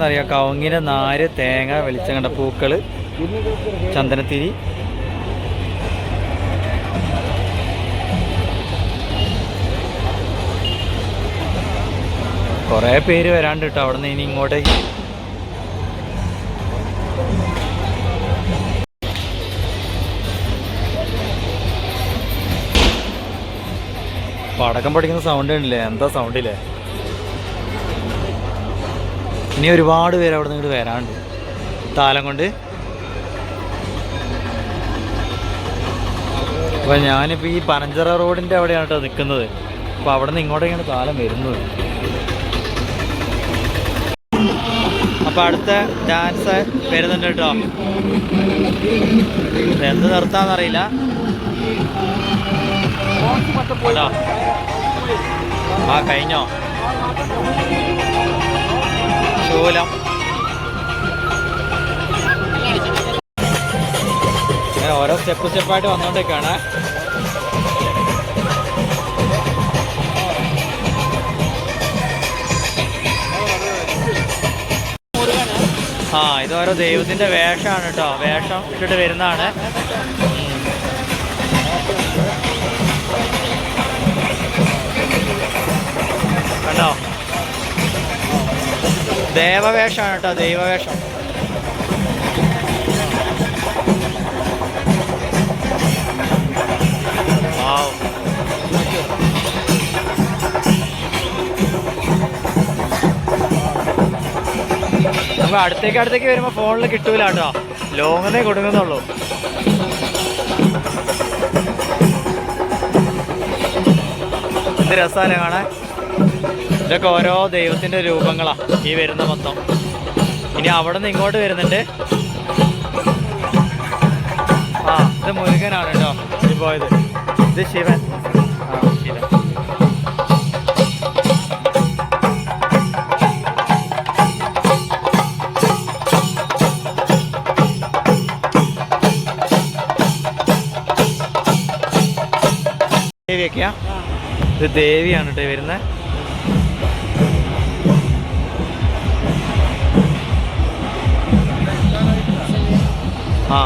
എന്നറിയാം കവുങ്ങിന് നാര് തേങ്ങ വെളിച്ചങ്ങണ്ട പൂക്കൾ ചന്ദനത്തിരി. കുറേ പേര് വരാണ്ട് കേട്ടോ. അവിടെ നിന്ന് ഇനി ഇങ്ങോട്ടേക്ക്. പടക്കം പഠിക്കുന്ന സൗണ്ട് ഉണ്ടല്ലേ എന്താ സൗണ്ടില്ലേ ഇനി ഒരുപാട് പേര് അവിടെ നിന്ന് വരാണ്ട് താലം കൊണ്ട്. അപ്പൊ ഞാനിപ്പോ ഈ പനഞ്ചറ റോഡിന്റെ അവിടെയാണ് കേട്ടോ നിൽക്കുന്നത് അപ്പൊ അവിടെ നിന്ന് ഇങ്ങോട്ടേക്കാണ് താലം വരുന്നത്. അപ്പൊ അടുത്ത ഡാൻസ് വരുന്നുണ്ട് കേട്ടോ എന്ത് നിർത്താന്നറിയില്ല ആ കഴിഞ്ഞോ? ശൂലം ഓരോ സ്റ്റെപ്പ് സ്റ്റെപ്പായിട്ട് വന്നോണ്ടേക്കാണ് ആ ഇത് ഓരോ ദൈവത്തിന്റെ വേഷമാണ് കേട്ടോ. വേഷം ഇട്ടിട്ട് വരുന്നതാണ്. ദേവവേഷമാണ് കേട്ടോ ദൈവവേഷം. വാവ്. നമുക്ക് അടുത്തേക്ക് അടുത്തേക്ക് വരുമ്പോ ഫോണിൽ കിട്ടൂല കേട്ടോ. ലോങ്ങനെ കൊടുക്കുന്നുള്ളൂ. എന്ത് രസാലേ കാണാൻ? ഇതൊക്കെ ഓരോ ദൈവത്തിന്റെ രൂപങ്ങളാ ഈ വരുന്ന മൊത്തം. ഇനി അവിടെ നിന്ന് ഇങ്ങോട്ട് വരുന്നുണ്ട്. ആ ഇത് മുരുകനാണ് കേട്ടോ ഈ പോയത്. ഇത് ശിവൻ. ആ ശിവൻ. ദേവിയൊക്കെയാ? ഇത് ദേവിയാണ് കേട്ടോ വരുന്നത് ആ.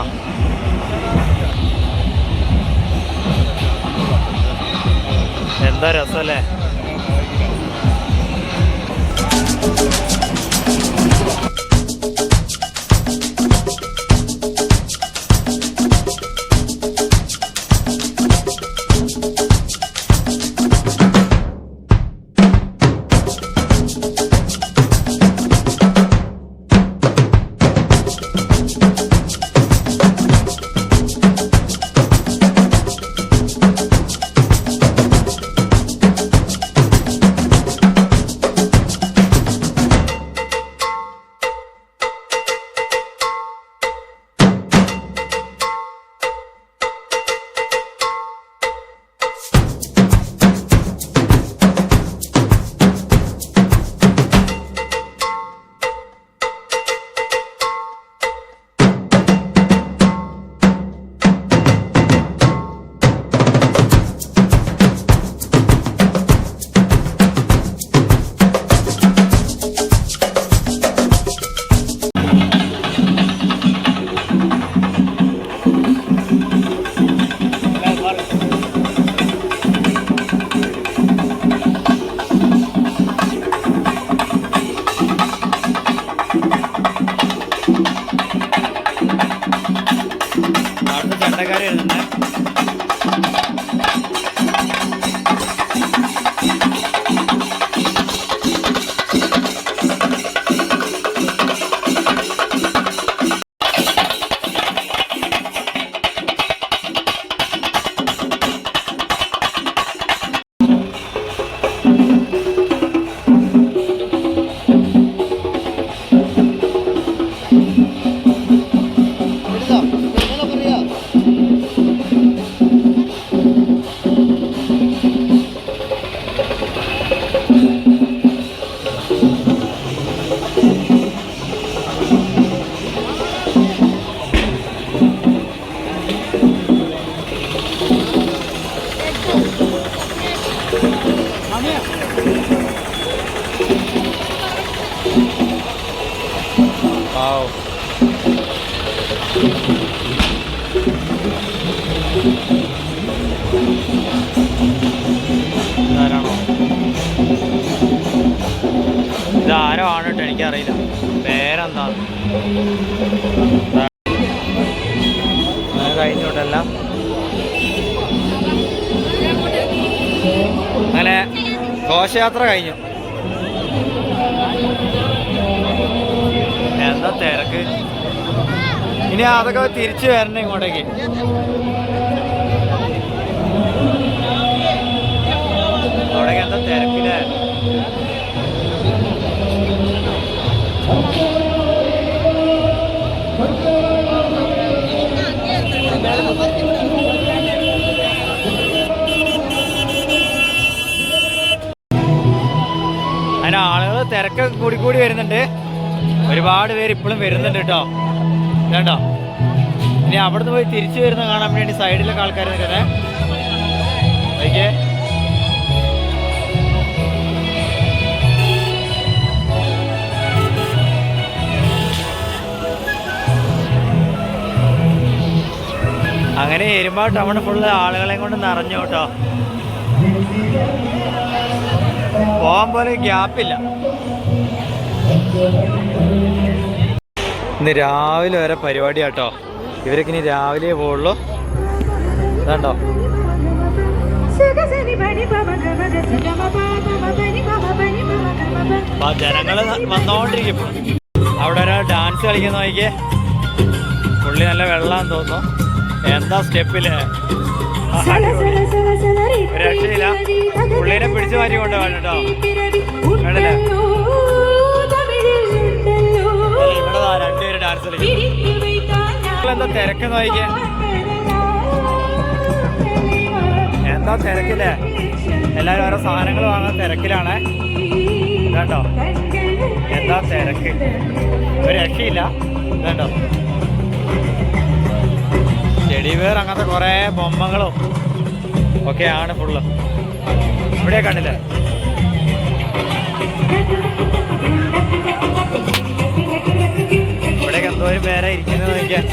എന്താ രസമല്ലേ അടുത്ത ചണ്ടക്കാരി എനിക്കറിയില്ല. പേരെന്താ? കഴിഞ്ഞോട്ടല്ല. അങ്ങനെ ഘോഷയാത്ര കഴിഞ്ഞു. എന്താ തിരക്ക്? ഇനി അതൊക്കെ തിരിച്ചു വരണം ഇങ്ങോട്ടേക്ക്. വരുന്നുണ്ട്. ഒരുപാട് പേര് ഇപ്പോഴും വരുന്നുണ്ട് കേട്ടോ. കേട്ടോ ഇനി അവിടുന്ന് പോയി തിരിച്ചു വരുന്ന കാണാൻ വേണ്ടി സൈഡിലൊക്കെ ആൾക്കാർ നിൽക്കുന്നത് ഓക്കെ അങ്ങനെ എരുമ്പാ ടൗൺ ഫുള്ള് ആളുകളെയും കൊണ്ട് നിറഞ്ഞു കേട്ടോ. പോകാൻ പോലെ ഗ്യാപ്പില്ല. ഇന്ന് രാവിലെ വരെ പരിപാടി കേട്ടോ ഇവരൊക്കെ ഇനി രാവിലെ പോവുള്ളൂ. ഇതാണ്ടോ? ജനങ്ങൾ വന്നോണ്ടിരിക്കും. അവിടെ ഒരാൾ ഡാൻസ് കളിക്കുന്ന നോക്കിയേ. പുള്ളി നല്ല വെള്ളാന്ന് തോന്നുന്നു. എന്താ സ്റ്റെപ്പിൽ? രക്ഷയില്ല. പുള്ളിനെ പിടിച്ചു മാറ്റി കൊണ്ടുപോകാൻ കേട്ടോ. എന്താ തിരക്ക് നോക്കിയേ എന്താ തിരക്കില്ലേ? എല്ലാവരും ഓരോ സാധനങ്ങൾ വാങ്ങാൻ തിരക്കിലാണ്. കേട്ടോ എന്താ തിരക്ക്? ഒരു രക്ഷയില്ല. കേട്ടോ ചെടിവേർ അങ്ങനത്തെ കുറേ ബൊമ്മകളും ഒക്കെയാണ് ഫുള്ള് ഇവിടെ കണ്ടില്ലേ? എന്തോരം പേരാ ഇരിക്കുന്നത് നോക്കിയാൽ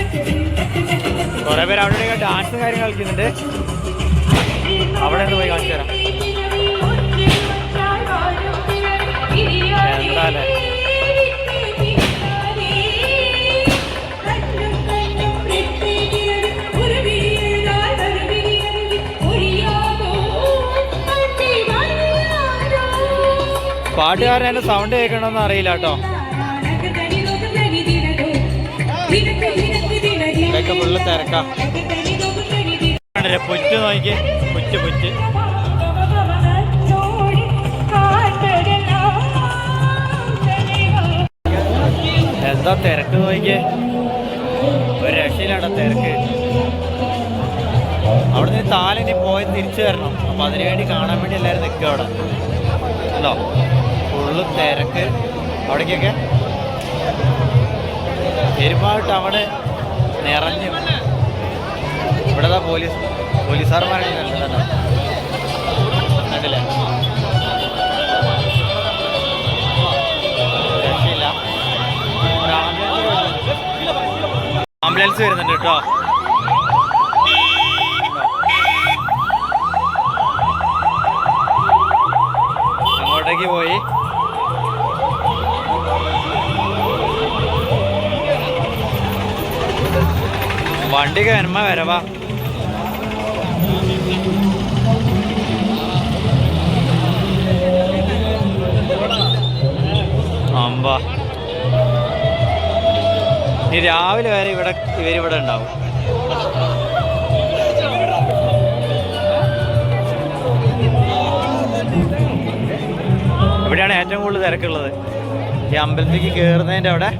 കുറെ പേര് അവിടെ ഇവിടെയൊക്കെ ഡാൻസും കാര്യങ്ങൾ കളിക്കുന്നുണ്ട് അവിടെ നിന്ന് പോയി കാണിച്ചു തരാം. പാട്ടുകാരൻ പാട്ടുകാരന്റെ സൗണ്ട് കേൾക്കണമെന്ന് അറിയില്ല കേട്ടോ. ഇതൊക്കെ ഫുള്ള് തിരക്കാം. പുറ്റ് നോക്കി പുറ്റ് പുറ്റ്. എന്താ തിരക്ക് നോക്കിയേ? ഒരു രക്ഷയിലാണ് തിരക്ക്. അവിടെ നിന്ന് താലിനി പോയി തിരിച്ചു വരണം. അപ്പൊ അതിനു വേണ്ടി കാണാൻ വേണ്ടി എല്ലാവരും നിൽക്കുക അവിടെ. അല്ലോ ഫുള്ള് തിരക്ക്. അവിടേക്കൊക്കെ. എരുമാട് ടൗണ് നിറഞ്ഞു. ഇവിടെ പോലീസ്. വരുന്നുണ്ട്. ആംബുലൻസ് വരുന്നുണ്ട് കേട്ടോ. അങ്ങോട്ടേക്ക് പോയി. വണ്ടിയൊക്കെ കയറുമ്പ വരവാ. അമ്പ. ഇനി രാവിലെ വരെ ഇവിടെ ഇവരിവിടെ ഉണ്ടാവും. ഇവിടെയാണ് ഏറ്റവും കൂടുതൽ തിരക്കുള്ളത്. ഈ അമ്പലത്തിലേക്ക് കയറുന്നതിന്റെ അവിടെ.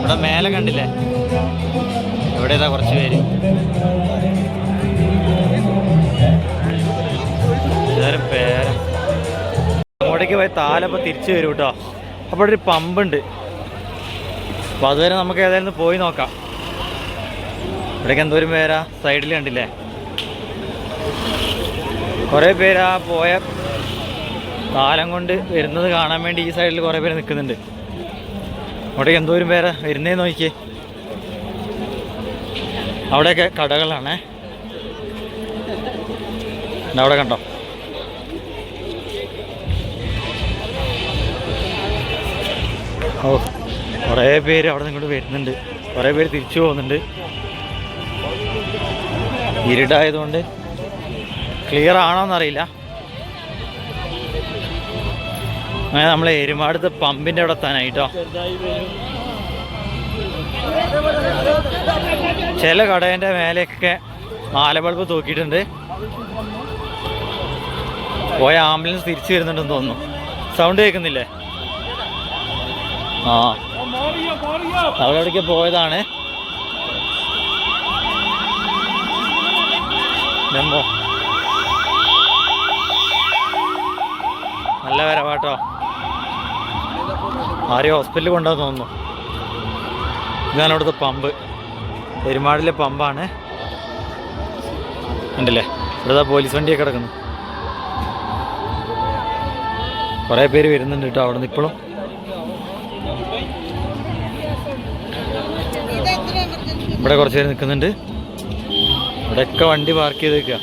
ഇവിടെ മേലെ കണ്ടില്ലേ? ഇവിടെ ഇതാ കുറച്ച് പേര്. പേര. അങ്ങോട്ടേക്ക് പോയി താലപ്പോൾ തിരിച്ചു വരും കേട്ടോ അപ്പോൾ ഒരു പമ്പുണ്ട്. അപ്പോൾ അതുവരെ നമുക്ക് ഏതായാലും പോയി നോക്കാം. ഇവിടേക്ക് എന്തോരം പേരാ? സൈഡിൽ കണ്ടില്ലേ? കുറേ പേരാ പോയ കാലം കൊണ്ട് വരുന്നത് കാണാൻ വേണ്ടി ഈ സൈഡിൽ കുറേ പേര് നിൽക്കുന്നുണ്ട് അവിടേക്ക് എന്തോരും പേരെ വരുന്നേ നോക്കി അവിടെയൊക്കെ കടകളാണേ. അവിടെ കണ്ടോ. ഓ കുറേ പേര് അവിടെ നിങ്ങോട്ട് വരുന്നുണ്ട്. കുറേ പേര് തിരിച്ചു പോകുന്നുണ്ട്. ഇരുടായതുകൊണ്ട് ക്ലിയർ ആണോന്നറിയില്ല. അങ്ങനെ നമ്മൾ എരുമാടത്ത് പമ്പിന്റെ അവിടെ എത്താനായിട്ടോ. ചില കടേന്റെ മേലെയൊക്കെ മാലബൾബ് തൂക്കിയിട്ടുണ്ട്. പോയ ആംബുലൻസ് തിരിച്ചു വരുന്നുണ്ടെന്ന് തോന്നുന്നു. സൗണ്ട് കേൾക്കുന്നില്ലേ? ആ. അവരവിടേക്ക് പോയതാണ്? നല്ല വരവാട്ടോ. ആരെയും ഹോസ്പിറ്റലിൽ കൊണ്ടുവന്ന് തോന്നുന്നു. ഇതാണ് അവിടുത്തെ പമ്പ് പെരുമാടിലെ പമ്പാണ് ഉണ്ടല്ലേ ഇവിടുത്തെ പോലീസ് വണ്ടിയൊക്കെ കിടക്കുന്നു. കുറേ പേര് വരുന്നുണ്ട് കേട്ടോ അവിടെ നിന്ന് ഇപ്പോഴും. ഇവിടെ കുറച്ച് പേര് നിൽക്കുന്നുണ്ട്. ഇവിടെയൊക്കെ വണ്ടി പാർക്ക് ചെയ്ത് വെക്കുക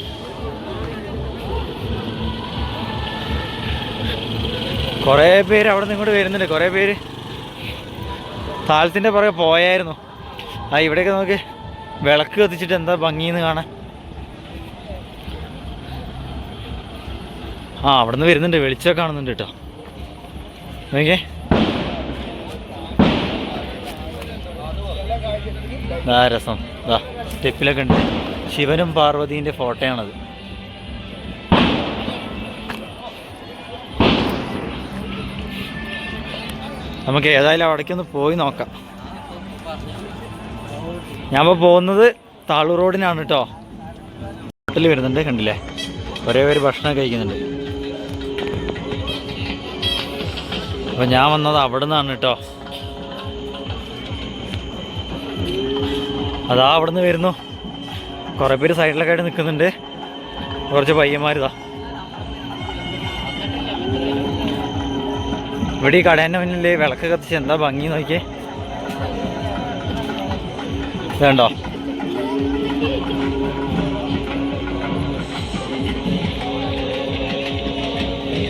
കുറേ പേര് അവിടെ നിന്ന് ഇങ്ങോട്ട് വരുന്നുണ്ട്. കുറേ പേര് താഴത്തിന്റെ പുറകെ പോയായിരുന്നു. ആ ഇവിടെയൊക്കെ നമുക്ക് വിളക്ക് കത്തിച്ചിട്ട് എന്താ ഭംഗിയെന്ന് കാണാൻ. ആ അവിടെ നിന്ന് വരുന്നുണ്ട്. വെളിച്ചമൊക്കെ കാണുന്നുണ്ട് കേട്ടോ. നോക്കേ ആ രസം. ആ സ്റ്റെപ്പിലൊക്കെ ഉണ്ട്. ശിവനും പാർവതീന്റെ ഫോട്ടോയാണത്. നമുക്ക് ഏതായാലും അവിടേക്കൊന്ന് പോയി നോക്കാം. ഞാൻ ഇപ്പോൾ പോകുന്നത് താളൂർ റോഡിനാണ് കേട്ടോ ഹോട്ടൽ വരുന്നുണ്ട് കണ്ടില്ലേ? ഒരേ പേര് ഭക്ഷണം കഴിക്കുന്നുണ്ട്. അപ്പോൾ ഞാൻ വന്നത് അവിടെ നിന്നാണ് കേട്ടോ അതാ അവിടെ നിന്ന് വരുന്നു. കുറേ പേര് സൈഡിലൊക്കെ ആയിട്ട് നിൽക്കുന്നുണ്ട് കുറച്ച് പയ്യന്മാരിതാ. ഇവിടെ ഈ കടേന്റെ മുന്നിൽ വിളക്ക് കത്തിച്ച് എന്താ ഭംഗി നോക്കിയേ? വേണ്ടോ?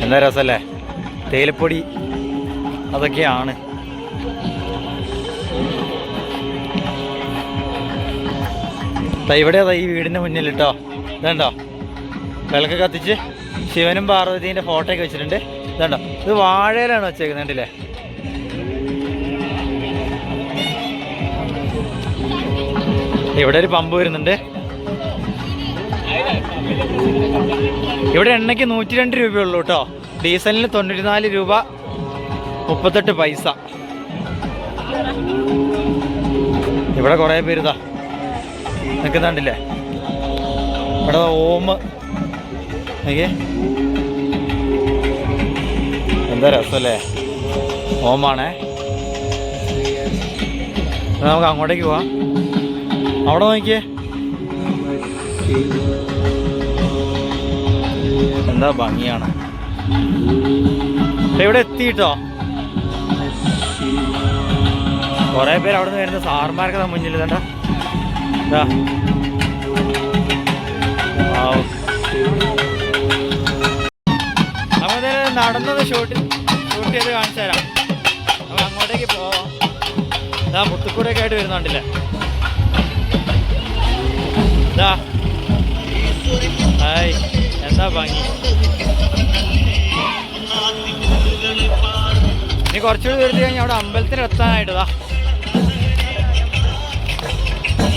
എന്താ രസമല്ലേ തേയിലപ്പൊടി അതൊക്കെയാണ്. ഇവിടെ അതാ ഈ വീടിന്റെ മുന്നിൽ കേട്ടോ ഇതുണ്ടോ? വിളക്ക് കത്തിച്ച് ശിവനും പാർവതീന്റെ ഫോട്ടോ ഒക്കെ വെച്ചിട്ടുണ്ട്. ഇതുണ്ടോ ഇത് വാഴയിലാണ് വെച്ചേക്കുന്നത് കണ്ടില്ലേ? ഇവിടെ ഒരു പമ്പ് വരുന്നുണ്ട്. ഇവിടെ എണ്ണയ്ക്ക് നൂറ്റി രണ്ട് രൂപയുള്ളൂ കേട്ടോ. ഡീസലിന് തൊണ്ണൂറ്റിനാല് രൂപ മുപ്പത്തെട്ട് പൈസ. ഇവിടെ കുറേ പേര് നിൽക്കുന്നുണ്ടില്ലേ ഇവിടെ ഓമ്. നോക്കിയേ. എന്താ രസമല്ലേ ഓമാണേ. നമുക്ക് അങ്ങോട്ടേക്ക് പോവാം. അവിടെ നോക്കിയേ. എന്താ ഭംഗിയാണ്. ഇവിടെ എത്തിയിട്ടോ കുറെ പേര് അവിടെ നിന്ന് വരുന്ന സാർമാർക്ക് മുന്നിൽ ഇതണ്ട ഇതാ നടന്നത് ഷൂട്ട് ഷൂട്ട് ചെയ്ത് കാണിച്ചു തരാം. അപ്പൊ അങ്ങോട്ടേക്ക് പോവാം ഇതാ മുത്തുക്കൂടെയൊക്കെ ആയിട്ട് വരുന്നുണ്ടല്ലേ? ഇതാ ഹായ്. എന്താ ഭംഗി? ഇനി കുറച്ചുകൂടി വരുത്തി കഴിഞ്ഞാൽ അവിടെ അമ്പലത്തിന് എത്താനായിട്ടതാ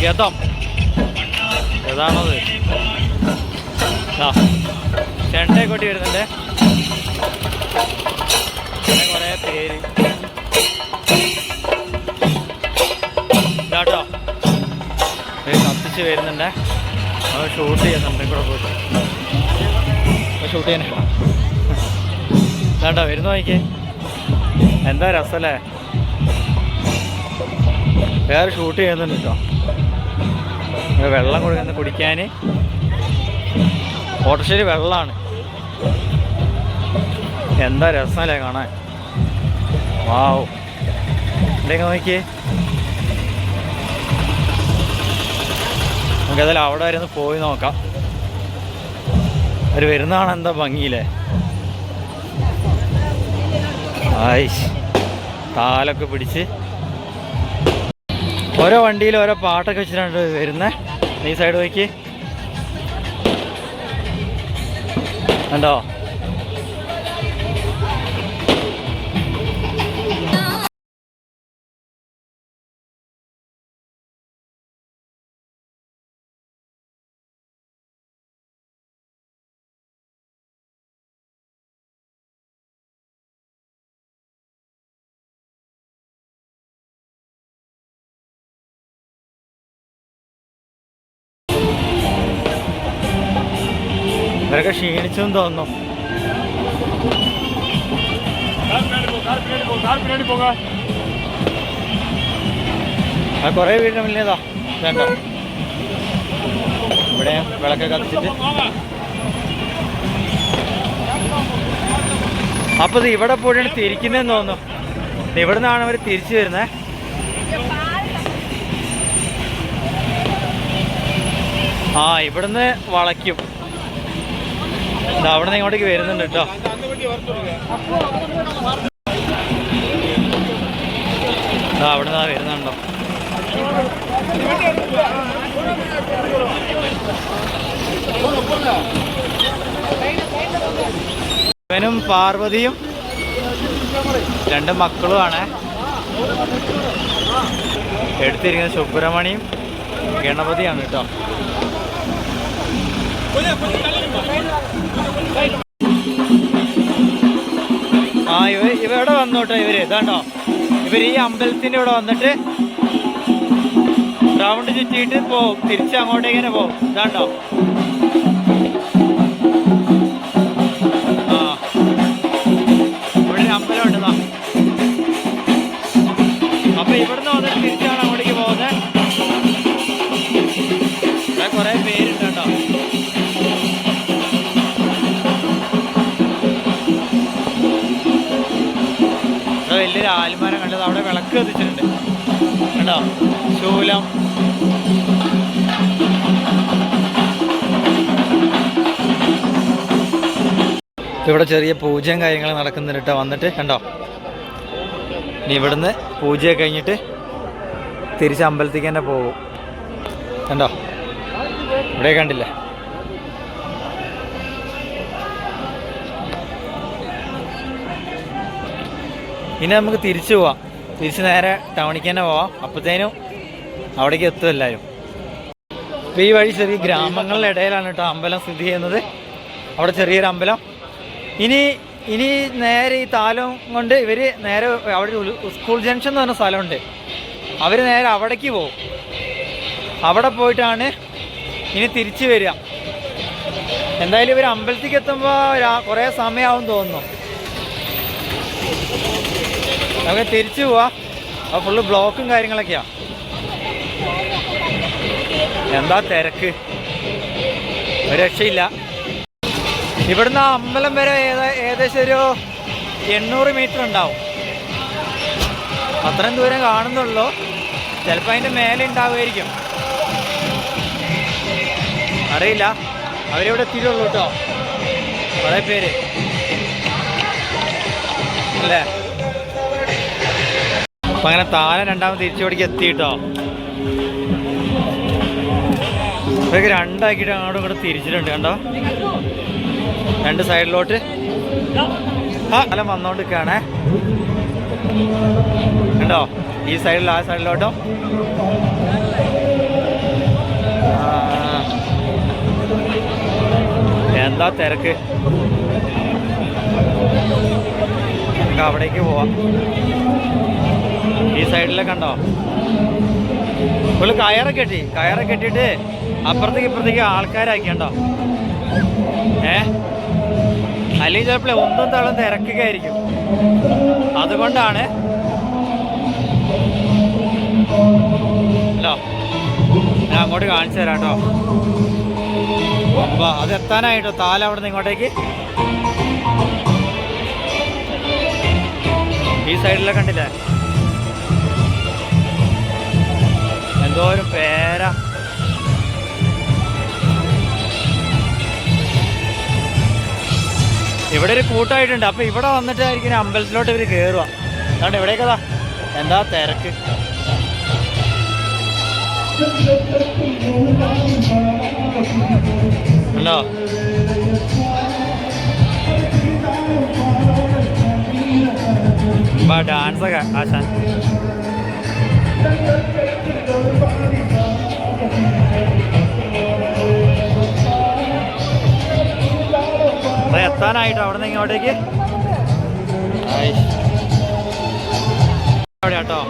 ഗതം ഏതാണത് ആ ചെണ്ടയെ കൊട്ടി വരുന്നുണ്ട്. കുറേ പേര്. വരുന്നുണ്ട്. അത് ഷൂട്ട് പോയിട്ട് ഷൂട്ട് വരുന്ന നോക്കിയേ. എന്താ രസമല്ലേ വേറെ ഷൂട്ട് ചെയ്യുന്നുണ്ട് കേട്ടോ. വെള്ളം കൊടുക്കുന്ന കുടിക്കാൻ ഓട്ടോറിക്ഷയിൽ വെള്ളമാണ് എന്താ രസമല്ലേ കാണാൻ? വാവ്. എന്തെങ്കിലും നോക്കിയേ? നമുക്കതിൽ അവിടെ വരെ ഒന്ന് പോയി നോക്കാം. അവർ വരുന്നതാണ് എന്താ ഭംഗിയില്ലേ? ആയിഷ് താലൊക്കെ പിടിച്ച്. ഓരോ വണ്ടിയിൽ ഓരോ പാട്ടൊക്കെ വെച്ചിട്ടാണ് വരുന്നത് ഈ സൈഡ് നോക്കി കണ്ടോ? ക്ഷീണിച്ചെന്ന് തോന്നുന്നു. ആ കുറേ വീടിന് മുന്നേതാ വേണ്ട. ഇവിടെ വിളക്ക് കത്തിച്ചിട്ട്. അപ്പൊ ഇത് ഇവിടെ പോയിട്ടാണ് തിരിക്കുന്നതെന്ന് തോന്നുന്നു. ഇവിടെ നിന്നാണ് അവർ തിരിച്ചു വരുന്നത് ആ ഇവിടുന്ന് വളയ്ക്കും. ദാ നിന്ന് ഇങ്ങോട്ടേക്ക് വരുന്നുണ്ട് കേട്ടോ. അവിടെ നിന്ന് വരുന്നുണ്ടോ? ഇവനും പാർവതിയും രണ്ട് മക്കളുമാണ്. എടുത്തിരിക്കുന്നത് സുബ്രഹ്മണിയും ഗണപതിയാണ് കേട്ടോ. ആ ഇവ ഇവിടെ വന്നോട്ടോ ഇവർ? ഇതാണ്ടോ ഇവർ ഈ അമ്പലത്തിന്റെ ഇവിടെ വന്നിട്ട് റൗണ്ട് ചുറ്റിയിട്ട് പോവും തിരിച്ച് അങ്ങോട്ടേക്ക് പോവും ഇതാണ്ടോ ശൂലം ഇവിടെ ചെറിയ പൂജയും കാര്യങ്ങളും നടക്കുന്നുണ്ട് വന്നിട്ട് കണ്ടോ? ഇനി ഇവിടുന്ന് പൂജയൊക്കെ കഴിഞ്ഞിട്ട് തിരിച്ച് അമ്പലത്തേക്ക് തന്നെ പോകും. കണ്ടോ? ഇവിടെ കണ്ടില്ല? ഇനി നമുക്ക് തിരിച്ചു പോവാം. തിരിച്ച് നേരെ ടൗണിക്ക് തന്നെ പോവാം. അപ്പോഴത്തേനും അവിടേക്ക് എത്തും എല്ലാവരും ഈ വഴി ചെറിയ ഗ്രാമങ്ങളുടെ ഇടയിലാണ് കേട്ടോ അമ്പലം സ്ഥിതി ചെയ്യുന്നത്. അവിടെ ചെറിയൊരു അമ്പലം. ഇനി ഇനി നേരെ ഈ താലം കൊണ്ട് ഇവർ നേരെ അവിടെ സ്കൂൾ ജംഗ്ഷൻ എന്ന് പറഞ്ഞ സ്ഥലമുണ്ട്. അവർ നേരെ അവിടേക്ക് പോകും. അവിടെ പോയിട്ടാണ് ഇനി തിരിച്ചു വരിക. എന്തായാലും ഇവർ അമ്പലത്തിലേക്ക് എത്തുമ്പോൾ കുറേ സമയമാവും തോന്നുന്നു. നമുക്ക് തിരിച്ചു പോവാം. അപ്പോൾ ഫുള്ള് ബ്ലോക്കും കാര്യങ്ങളൊക്കെയാ. എന്താ തിരക്ക്? രക്ഷയില്ല. ഇവിടുന്ന് അമ്പലം വരെ ഏകദേശം ഒരു എണ്ണൂറ് മീറ്റർ ഉണ്ടാവും. അത്രയും ദൂരം കാണുന്നുള്ളൂ. ചിലപ്പോൾ അതിന്റെ മേലെ ഉണ്ടാവുമായിരിക്കും. അറിയില്ല. അവരിവിടെ എത്തിയിട്ടുള്ളൂ കേട്ടോ. കുറേ പേര്. അല്ലേ? അപ്പം അങ്ങനെ താഴെ രണ്ടാമത് തിരിച്ചു പിടിക്ക് എത്തി ഇതൊക്കെ രണ്ടാക്കിയിട്ട് അങ്ങോട്ടും ഇങ്ങോട്ട് തിരിച്ചിട്ടുണ്ട് കണ്ടോ? രണ്ട് സൈഡിലോട്ട്. ആ സ്ഥലം വന്നോണ്ടിരിക്കുകയാണേ. കണ്ടോ? ഈ സൈഡിൽ ആ സൈഡിലോട്ടോ. എന്താ തിരക്ക്? നമുക്ക് അവിടേക്ക് പോവാം. ഈ സൈഡിലൊക്കെ കണ്ടോ? ഒരു കയറൊക്കെ കെട്ടി കയറൊക്കെ കെട്ടിയിട്ട് അപ്പുറത്തേക്ക് ഇപ്പുറത്തേക്ക് ആൾക്കാരാക്കിയുണ്ടോ? ഏ? അല്ലെങ്കിൽ ചിലപ്പോൾ ഒന്നും തളം തിരക്കുകയായിരിക്കും അതുകൊണ്ടാണ്. ഹലോ ഞാൻ അങ്ങോട്ട് കാണിച്ചു തരാം കേട്ടോ. അപ്പൊ അത് എത്താനായിട്ടോ? താല അവിടെ നിന്ന് ഇങ്ങോട്ടേക്ക്. ഈ സൈഡിലൊക്കെ കണ്ടില്ലേ? എന്തോ ഒരു പേര. ഇവിടെ ഒരു കൂട്ടായിട്ടുണ്ട്. അപ്പൊ ഇവിടെ വന്നിട്ടായിരിക്കും അമ്പലത്തിലോട്ട് ഇവർ കേറുക. അതുകൊണ്ട് ഇവിടേക്കതാ എന്താ തിരക്ക്? ഉണ്ടോ ഡാൻസ് ഒക്കെ ആശാൻ. അപ്പൊ എത്താനായിട്ട് അവിടെ നിന്ന് ഇങ്ങോട്ടേക്ക്. ആയി. അവിടെ കേട്ടോ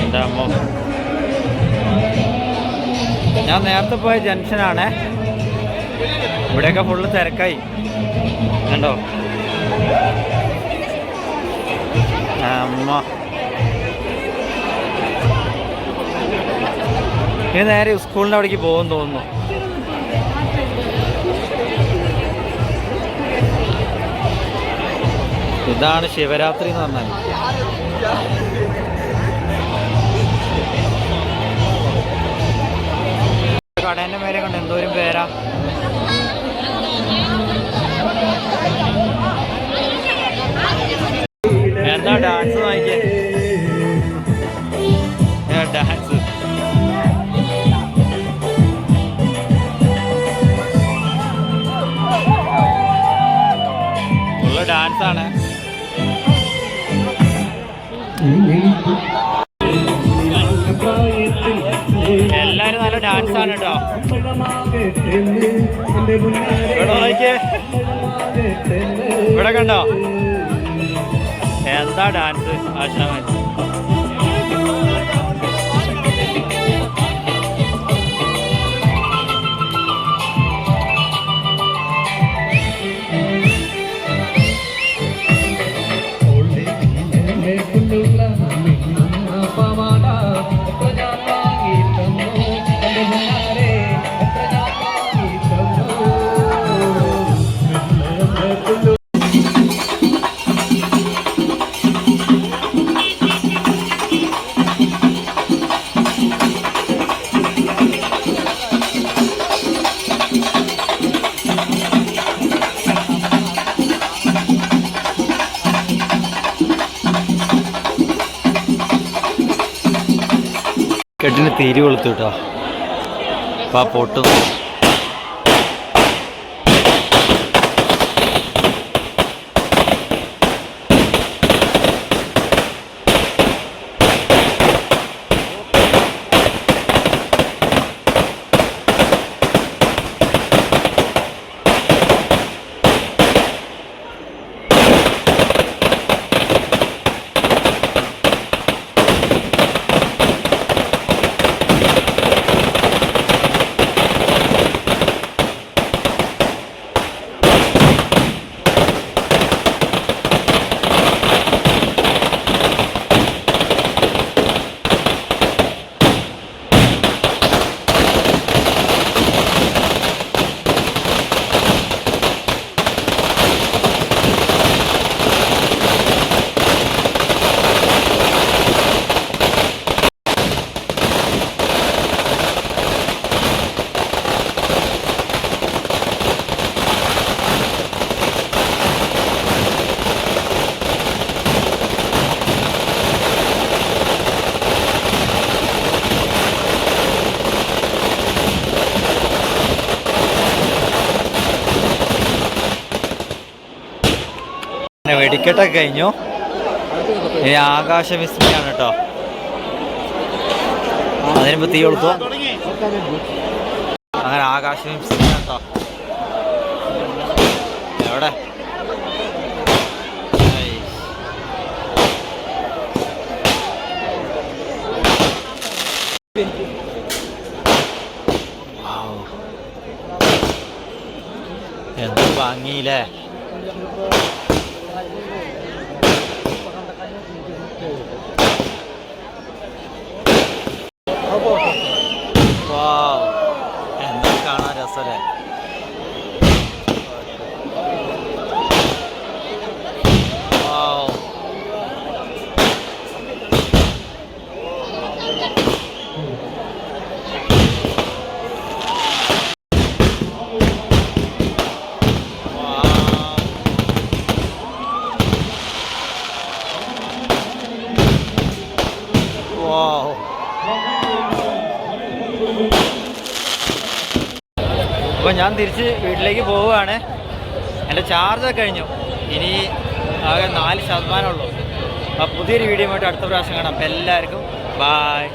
എന്റെ അമ്മ. ഞാൻ നേരത്തെ പോയ ജംഗ്ഷനാണേ ഇവിടെയൊക്കെ ഫുള്ള് തിരക്കായി. കണ്ടോ? അമ്മ. ഇനി നേരെ സ്കൂളിന്റെ അവിടേക്ക് പോകുമെന്ന് തോന്നുന്നു. ഇതാണ് ശിവരാത്രി എന്ന് പറഞ്ഞാൽ കടേന്റെ മേലെ കണ്ട്? എന്തോരം പേരാ. എന്താ ഡാൻസ് വാങ്ങിക്കേ ഡാൻസ് ഫുള്ള് ഡാൻസ് എല്ലാരും നല്ല ഡാൻസ് ആണ് കേട്ടോ. ഇവിടെ കണ്ടോ? എന്താ ഡാൻസ് ആശാമൻ കൊളുത്തു കേട്ടോ. അപ്പൊ ആ പൊട്ടു വെടിക്കെട്ടൊക്കെ കഴിഞ്ഞു. ഇനി ആകാശ വിസ്മയാണ് കേട്ടോ. അതിനുമ്പോ തീ കൊടുത്തു അങ്ങനെ ആകാശ വിസ്മയാണ് കേട്ടോ എവിടെ ഐ. വൗ. എന്ത് ഭംഗിയില്ലേ വാവ്. എന്താ കാണാൻ രസല്ലേ അപ്പോൾ ഞാൻ തിരിച്ച് വീട്ടിലേക്ക് പോവുകയാണ്. എന്റെ ചാർജൊക്കെ കഴിഞ്ഞു. ഇനി ആകെ നാല് ശതമാനമുള്ളൂ അപ്പോൾ പുതിയൊരു വീഡിയോ ആയിട്ട് അടുത്ത പ്രാവശ്യം കാണാം. അപ്പോൾ എല്ലാവർക്കും ബായ്